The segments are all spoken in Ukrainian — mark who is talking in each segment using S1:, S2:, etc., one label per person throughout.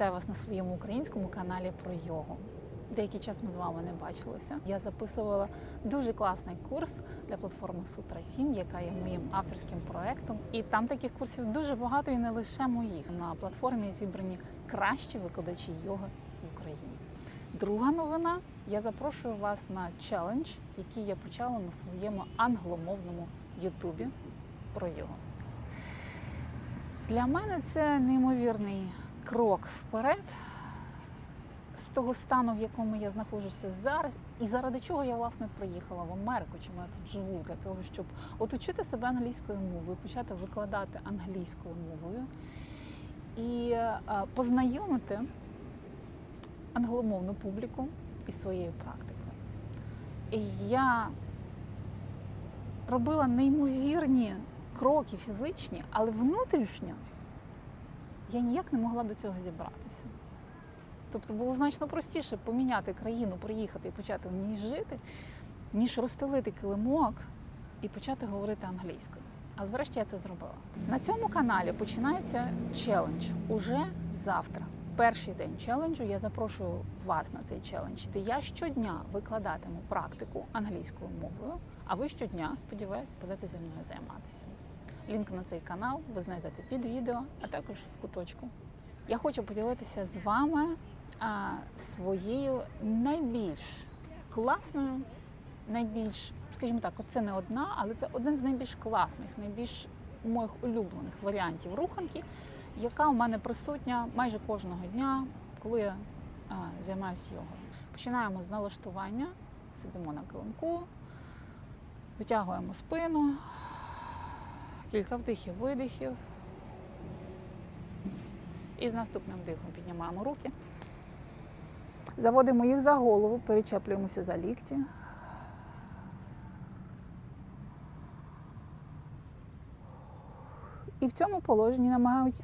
S1: Вітаю вас на своєму українському каналі про йогу. Деякий час ми з вами не бачилися. Я записувала дуже класний курс для платформи Sutra Team, яка є моїм авторським проектом. І там таких курсів дуже багато і не лише моїх. На платформі зібрані кращі викладачі йоги в Україні. Друга новина: я запрошую вас на челендж, який я почала на своєму англомовному Ютубі про йогу. Для мене це неймовірний крок вперед з того стану, в якому я знаходжуся зараз, і заради чого я власне приїхала в Америку, чому я тут живу, для того, щоб оточити себе англійською мовою, почати викладати англійською мовою і е, познайомити англомовну публіку із своєю практикою. І я робила неймовірні кроки фізичні, але внутрішньо я ніяк не могла до цього зібратися. Тобто було значно простіше поміняти країну, приїхати і почати в ній жити, ніж розстелити килимок і почати говорити англійською. Але врешті я це зробила. На цьому каналі починається челендж уже завтра. Перший день челенджу я запрошую вас на цей челендж, де я щодня викладатиму практику англійською мовою, а ви щодня, сподіваюсь, будете зі мною займатися. Лінк на цей канал ви знайдете під відео, а також в куточку. Я хочу поділитися з вами а, своєю найбільш класною, найбільш, скажімо так, це не одна, але це один з найбільш класних, найбільш моїх улюблених варіантів руханки, яка у мене присутня майже кожного дня, коли я займаюся йогою. Починаємо з налаштування, сидимо на килимку, витягуємо спину, кілька вдихів, видихів. І з наступним дихом піднімаємо руки. Заводимо їх за голову, перечеплюємося за лікті. І в цьому положенні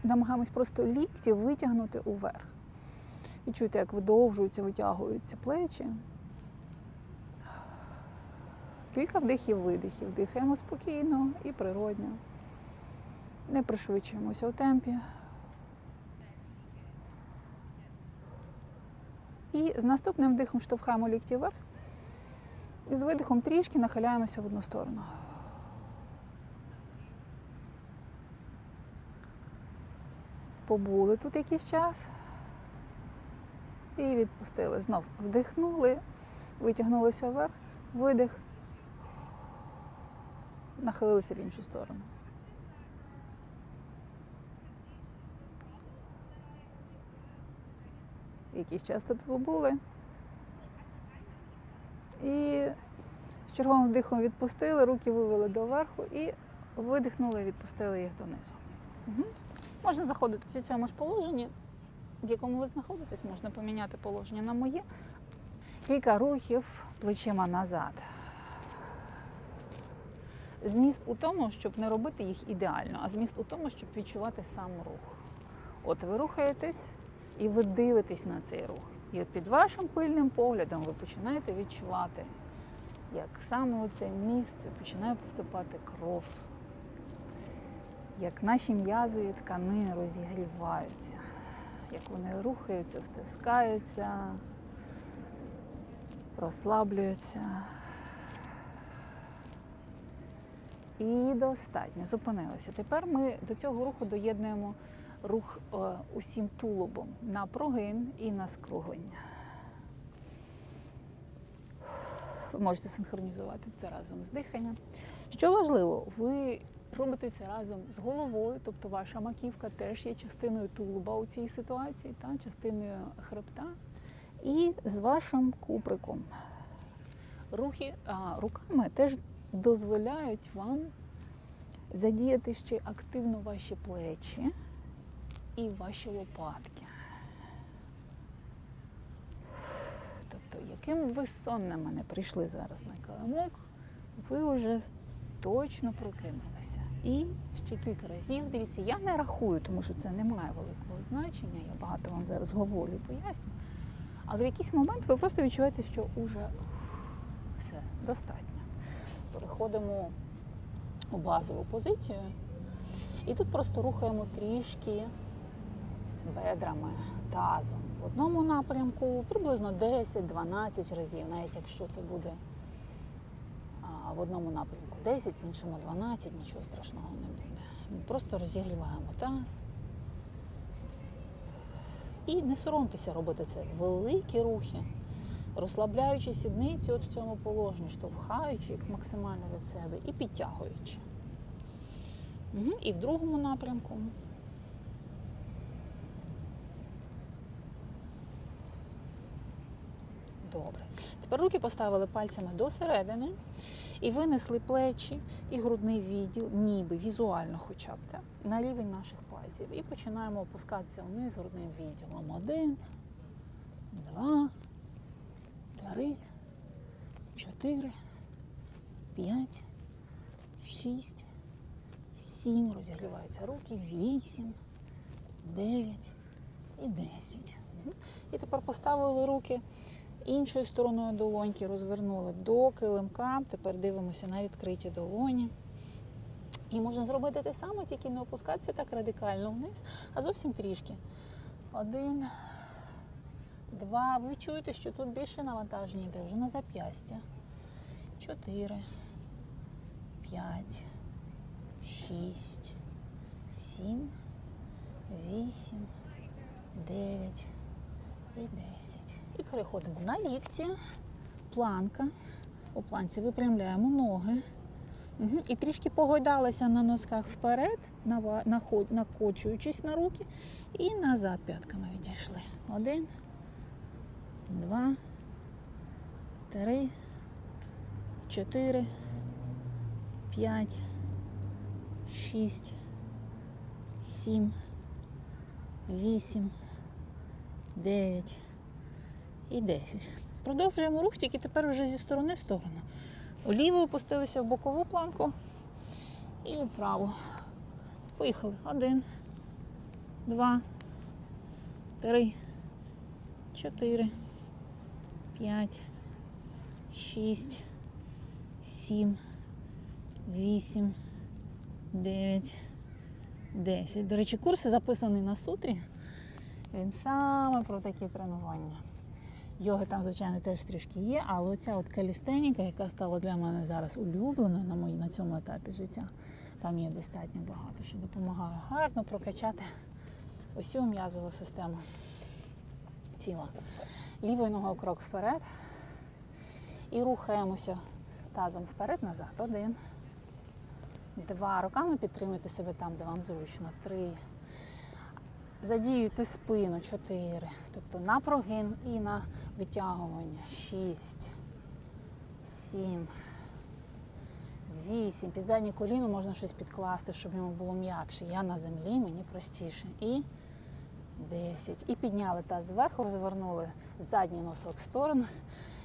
S1: намагаємось просто лікті витягнути уверх. Відчуйте, як видовжуються, витягуються плечі. Кілька вдихів, видихів. Дихаємо спокійно і природньо. Не пришвидшуємося у темпі. І з наступним вдихом штовхаємо лікті вверх. І з видихом трішки нахиляємося в одну сторону. Побули тут якийсь час. І відпустили. Знов вдихнули, витягнулися вверх, видих, нахилилися в іншу сторону. Якийсь час тут побули. І з черговим вдихом відпустили, руки вивели доверху і видихнули, відпустили їх донизу. Угу. Можна заходитися в цьому ж положенні, в якому ви знаходитесь, можна поміняти положення на моє. Кілька рухів плечима назад. Зміст у тому, щоб не робити їх ідеально, а зміст у тому, щоб відчувати сам рух. От ви рухаєтесь і ви дивитесь на цей рух. І під вашим пильним поглядом ви починаєте відчувати, як саме у це місце починає поступати кров, як наші м'язові тканини розігріваються, як вони рухаються, стискаються, розслаблюються. І достатньо, зупинилися. Тепер ми до цього руху доєднуємо рух е, усім тулубом на прогин і на скруглення. Ви можете синхронізувати це разом з диханням. Що важливо, ви робите це разом з головою, тобто ваша маківка теж є частиною тулуба у цій ситуації, та, частиною хребта, і з вашим куприком. Рухи а, руками теж дозволяють вам задіяти ще активно ваші плечі і ваші лопатки. Тобто, яким ви сонними не прийшли зараз на килимок, ви вже точно прокинулися. І ще кілька разів, дивіться, я не рахую, тому що це не має великого значення. Я багато вам зараз говорю поясню. Але в якийсь момент ви просто відчуваєте, що вже все достатньо. Переходимо у базову позицію. І тут просто рухаємо трішки бедрами тазом в одному напрямку приблизно 10-12 разів, навіть якщо це буде в одному напрямку 10, в іншому 12, нічого страшного не буде. Ми просто розігріваємо таз. І не соромтеся робити це великі рухи, розслабляючи сідниці от в цьому положенні, штовхаючи їх максимально від себе і підтягуючи. Угу. І в другому напрямку. Добре. Тепер руки поставили пальцями до середини і винесли плечі і грудний відділ, ніби візуально хоча б так, на рівень наших пальців. І починаємо опускатися вниз грудним відділом. Один, два, три, чотири, п'ять, шість, сім. Розігріваються руки, вісім, дев'ять і десять. І тепер поставили руки іншою стороною долоньки, розвернули до килимка. Тепер дивимося на відкриті долоні. І можна зробити те саме, тільки не опускатися так радикально вниз, а зовсім трішки. Один, два. Ви чуєте, що тут більше навантаження йде вже на зап'ястя. Чотири, п'ять, шість, сім, вісім, дев'ять і десять. І переходимо на лікті, планка. У планці випрямляємо ноги. Угу. І трішки погойдалися на носках вперед, накочуючись на руки, і назад п'ятками відійшли. Один, два, три, чотири, п'ять, шість, сім, вісім, дев'ять і 10. Продовжуємо рух, тільки тепер вже зі сторони в сторону. Вліво опустилися в бокову планку і вправо. Поїхали. Один, два, три, чотири, п'ять, шість, сім, вісім, дев'ять, десять. До речі, курс записаний на сутрі. Він саме про такі тренування. Йоги там, звичайно, теж трішки є, але оця от калістеніка, яка стала для мене зараз улюбленою на, мої, на цьому етапі життя, там є достатньо багато, що допомагає гарно прокачати усю м'язову систему тіла. Лівою ногою крок вперед. І рухаємося тазом вперед-назад. Один. Два. Руками підтримуйте себе там, де вам зручно. Три. Задіюйте спину 4, тобто на прогин і на витягування 6, 7, 8. Під заднє коліно можна щось підкласти, щоб йому було м'якше. Я на землі, мені простіше. І 10. І підняли таз зверху, розвернули задній носок в сторону.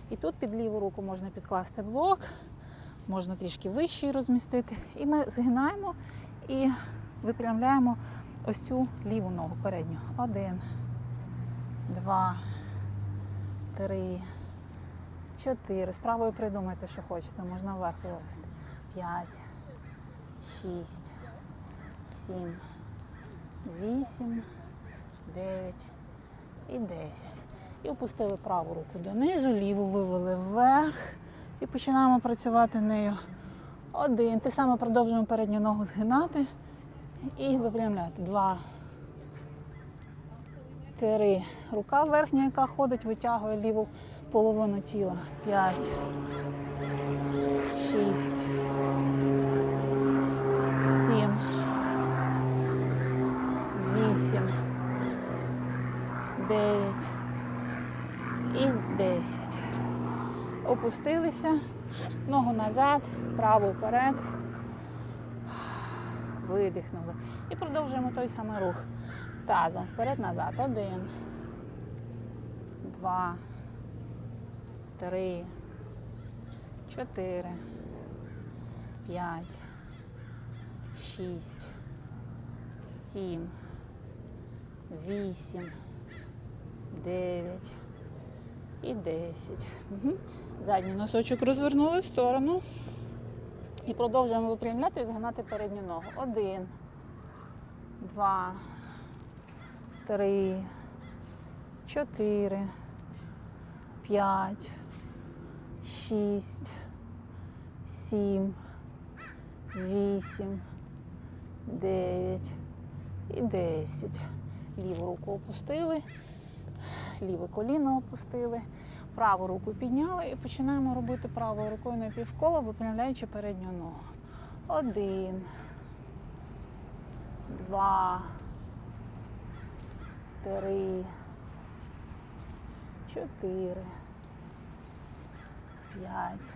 S1: І тут під ліву руку можна підкласти блок, можна трішки вищий розмістити. І ми згинаємо і випрямляємо ось цю ліву ногу передню. Один, два, три, чотири. З правою придумайте, що хочете. Можна вверх вивести. П'ять, шість, сім, вісім, дев'ять і десять. І опустили праву руку донизу, ліву вивели вверх і починаємо працювати нею. Один. Те саме продовжуємо передню ногу згинати. І випрямляти. Два. Три. Рука верхня, яка ходить, витягує ліву половину тіла. П'ять. Шість. Сім. Вісім. Дев'ять. І десять. Опустилися. Ногу назад, праву вперед видихнули. І продовжуємо той самий рух. Тазом вперед-назад. Один, два, три, чотири, п'ять, шість, сім, вісім, дев'ять і десять. Задній носочок розвернули в сторону. І продовжуємо випрямляти і згинати передню ногу. Один, два, три, чотири, п'ять, шість, сім, вісім, дев'ять і десять. Ліву руку опустили, ліве коліно опустили, праву руку підняли і починаємо робити правою рукою на півкола, випрямляючи передню ногу. Один, два, три, чотири, п'ять,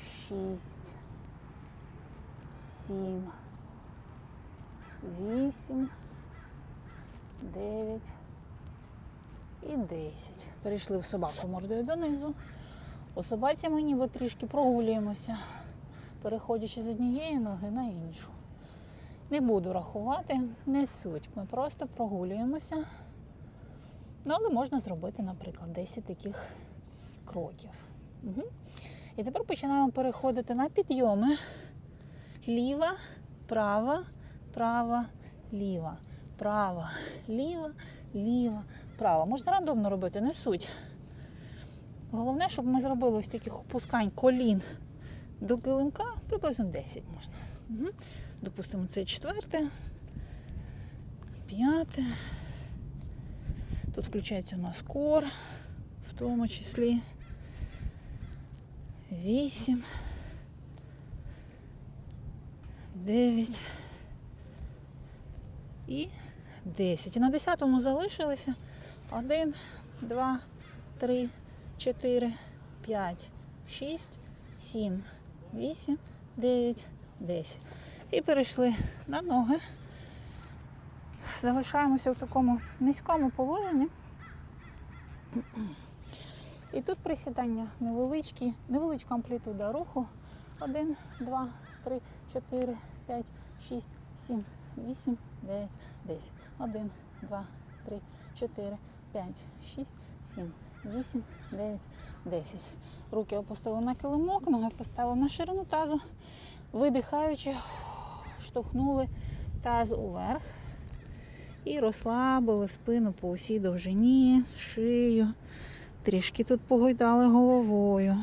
S1: шість, сім, вісім, дев'ять і десять. Перейшли в собаку мордою донизу. У собаці ми ніби трішки прогулюємося, переходячи з однієї ноги на іншу. Не буду рахувати, не суть. Ми просто прогулюємося. Ну, але можна зробити, наприклад, 10 таких кроків. Угу. І тепер починаємо переходити на підйоми. Ліва, права, права, ліва, права, ліва, ліва, права. Можна рандомно робити, не суть. Головне, щоб ми зробили ось таких опускань колін до килимка, приблизно 10 можна. Угу. Допустимо, це четверте, п'яте. Тут включається у нас кор, в тому числі. Вісім. Дев'ять. І десять. І на десятому залишилися. Один, два, три, чотири, п'ять, шість, сім, вісім, дев'ять, десять. І перейшли на ноги. Залишаємося в такому низькому положенні. І тут присідання невеличкі, невеличка амплітуда руху. Один, два, три, чотири, п'ять, шість, сім, вісім, дев'ять, десять. Один, два, три, чотири, п'ять, шість, сім, вісім, дев'ять, десять. Руки опустили на килимок, ноги поставили на ширину тазу, видихаючи, штовхнули таз уверх і розслабили спину по усій довжині, шию. Трішки тут погойдали головою.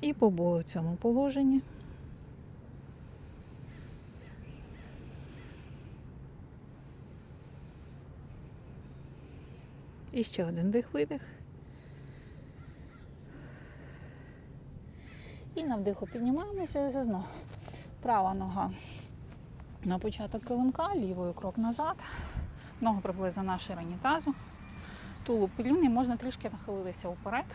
S1: І побули в цьому положенні. І ще один дих-видих. І на вдиху піднімаємося і знову. Права нога на початок килимка, лівою крок назад. Ноги приблизно на ширині тазу. Тулуб пильний, можна трішки нахилитися вперед.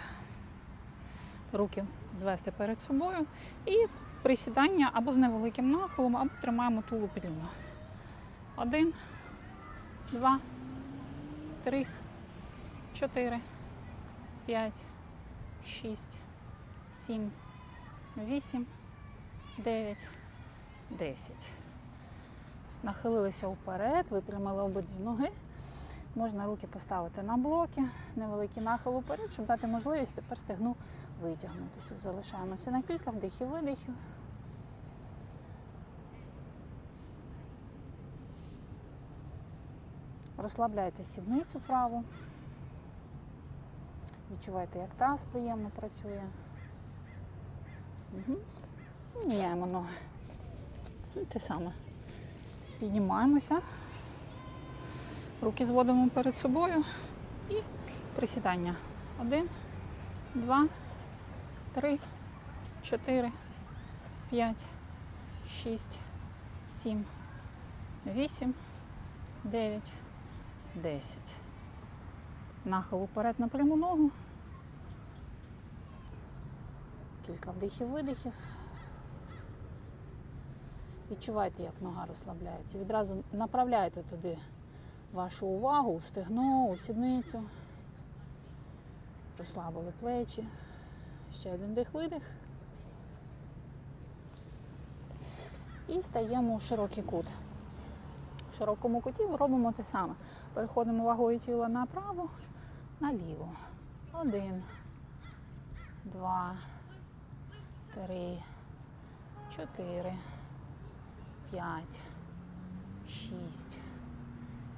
S1: Руки звести перед собою. І присідання або з невеликим нахилом, або тримаємо тулуб рівно. Один, два, три, чотири, п'ять, шість, сім, вісім, дев'ять, десять. Нахилилися вперед, випрямили обидві ноги. Можна руки поставити на блоки, невеликий нахил уперед, щоб дати можливість тепер стегну витягнутися. Залишаємося на кілька вдихів, видихів. Розслабляйте сідницю праву. Відчувайте, як таз приємно працює. Угу. Міняємо ноги. Те саме. Піднімаємося. Руки зводимо перед собою і присідання. Один, два, три, чотири, п'ять, шість, сім, вісім, дев'ять, десять. Нахил уперед на пряму ногу. Кілька вдихів, видихів. Відчувайте, як нога розслабляється. Відразу направляйте туди вашу увагу у стегно, у сідницю. Розслабили плечі. Ще один дих-видих. І стаємо у широкий кут. В широкому куті робимо те саме. Переходимо вагою тіла направо, наліво. Один, два, три, чотири, п'ять, шість,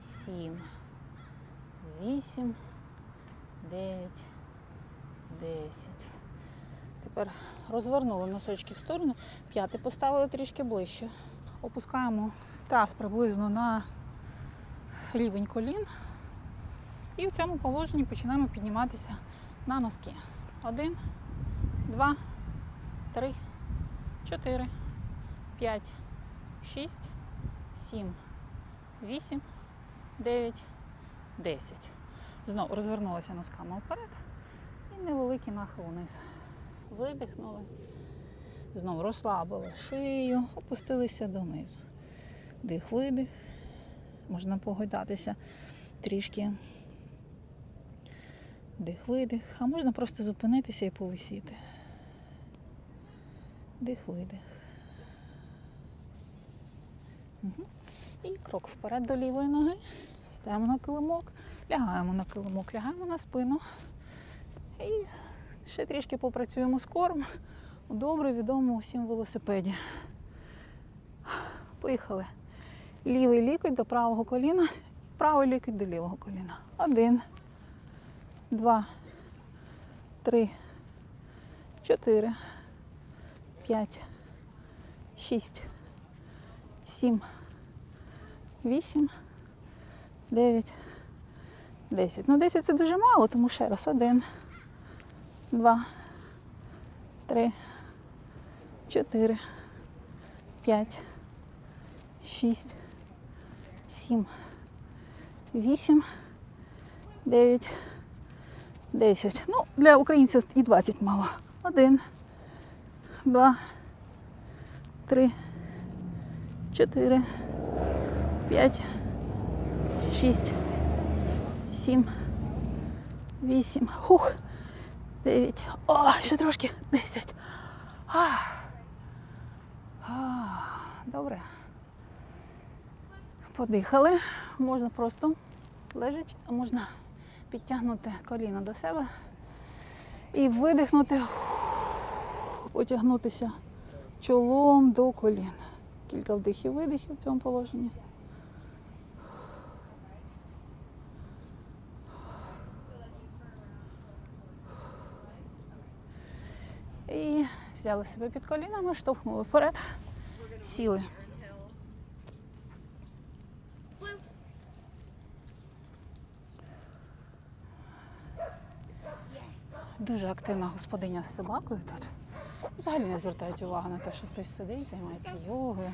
S1: сім, вісім, дев'ять, десять. Тепер розвернули носочки в сторону, п'яти поставили трішки ближче. Опускаємо таз приблизно на рівень колін. І в цьому положенні починаємо підніматися на носки. Один, два, три, чотири, п'ять, шість, сім, вісім, дев'ять, десять. Знову розвернулися носками вперед і невеликий нахил вниз. Видихнули. Знову розслабили шию, опустилися донизу. Дих, видих. Можна погойдатися трішки. Дих, видих. А можна просто зупинитися і повисіти. Дих, видих. Угу. І крок вперед до лівої ноги. Сідаємо на килимок, лягаємо на килимок, лягаємо на спину. І ще трішки попрацюємо з кором у добре відомому всім велосипеді. Поїхали. Лівий лікоть до правого коліна, правий лікоть до лівого коліна. Один, два, три, чотири, п'ять, шість, сім, вісім, дев'ять, десять. Ну, десять це дуже мало, тому ще раз. Один, два, три, чотири, п'ять, шість, сім, вісім, дев'ять, десять. Ну, для українців і 20 мало. Один, два, три, чотири, п'ять, шість, сім, вісім. Хух. Дев'ять. О, ще трошки. Десять. А. А, добре. Подихали. Можна просто лежать, а можна підтягнути коліна до себе і видихнути, потягнутися чолом до колін. Кілька вдихів видихів в цьому положенні. І взяли себе під колінами, штовхнули вперед, сіли. Дуже активна господиня з собакою тут. Взагалі не звертають увагу на те, що хтось сидить, займається йогою,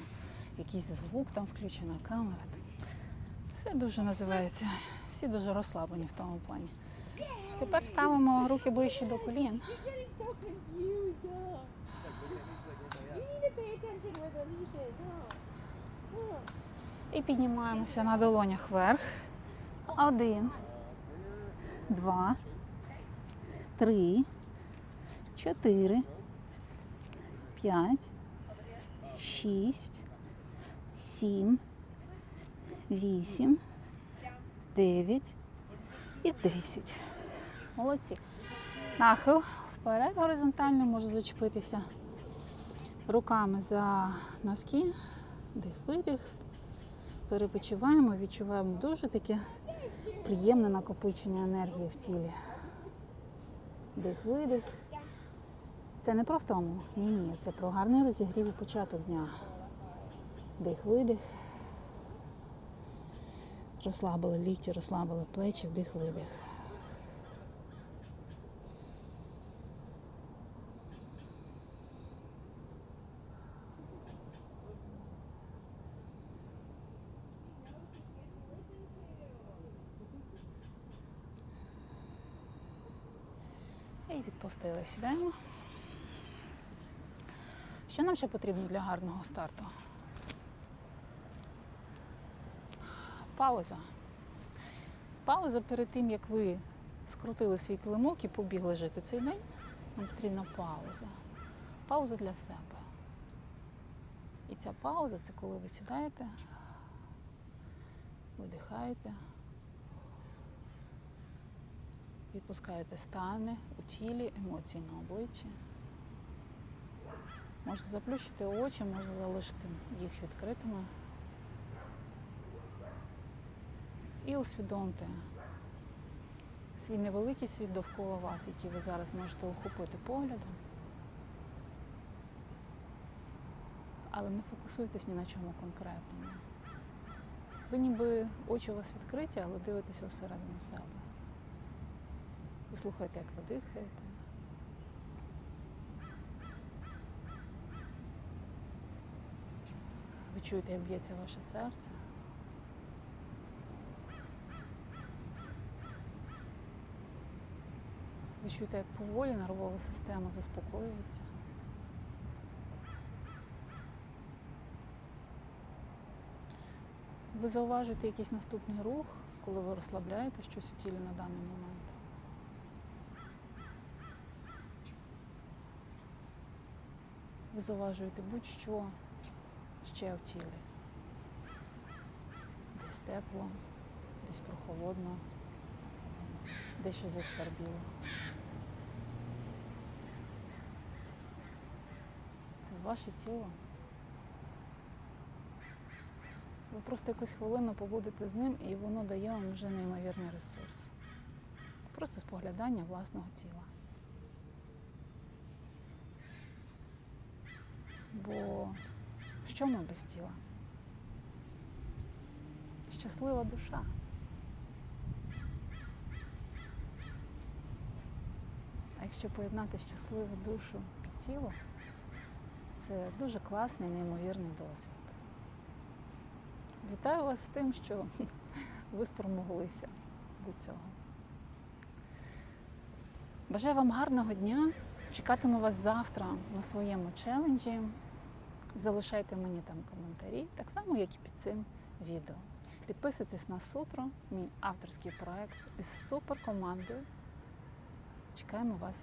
S1: якийсь звук там включена камера. Все дуже називається. Всі дуже розслаблені в тому плані. Тепер ставимо руки ближче до колін. І піднімаємося на долонях вверх. Один, два, три, чотири, п'ять, шість, сім, вісім, дев'ять і десять. Молодці. Нахил вперед горизонтально може зачепитися руками за носки, дих, видих. Перепочиваємо, відчуваємо дуже таке приємне накопичення енергії в тілі. Дих, видих. Це не про втому. Ні, ні, це про гарний розігрів і початок дня. Дих, видих. Розслабили лікті, розслабили плечі, вдих, видих. І. Сідаємо. Що нам ще потрібно для гарного старту? Пауза. Пауза перед тим, як ви скрутили свій килимок і побігли жити цей день, нам потрібна пауза. Пауза для себе. І ця пауза це коли ви сідаєте, видихаєте, відпускаєте стани у тілі, емоції на обличчі. Можете заплющити очі, можете залишити їх відкритими. І усвідомте свій невеликий світ довкола вас, який ви зараз можете охопити поглядом. Але не фокусуйтесь ні на чому конкретному. Ви ніби очі у вас відкриті, але дивитеся всередину себе. Ви слухаєте, як ви дихаєте. Ви чуєте, як б'ється ваше серце. Ви чуєте, як поволі нервова система заспокоюється. Ви зауважуєте якийсь наступний рух, коли ви розслабляєте щось у тілі на даний момент. Ви зауважуєте будь-що ще в тілі. Десь тепло, десь прохолодно, десь щось засвербіло. Це ваше тіло. Ви просто якусь хвилину побудете з ним, і воно дає вам вже неймовірний ресурс. Просто споглядання власного тіла. Бо що ми без тіла? Щаслива душа. А якщо поєднати щасливу душу і тіло, це дуже класний, неймовірний досвід. Вітаю вас з тим, що ви спромоглися до цього. Бажаю вам гарного дня. Чекатиму вас завтра на своєму челенджі. Залишайте мені там коментарі, так само, як і під цим відео. Підписуйтесь на Сутро, мій авторський проект із суперкомандою. Чекаємо вас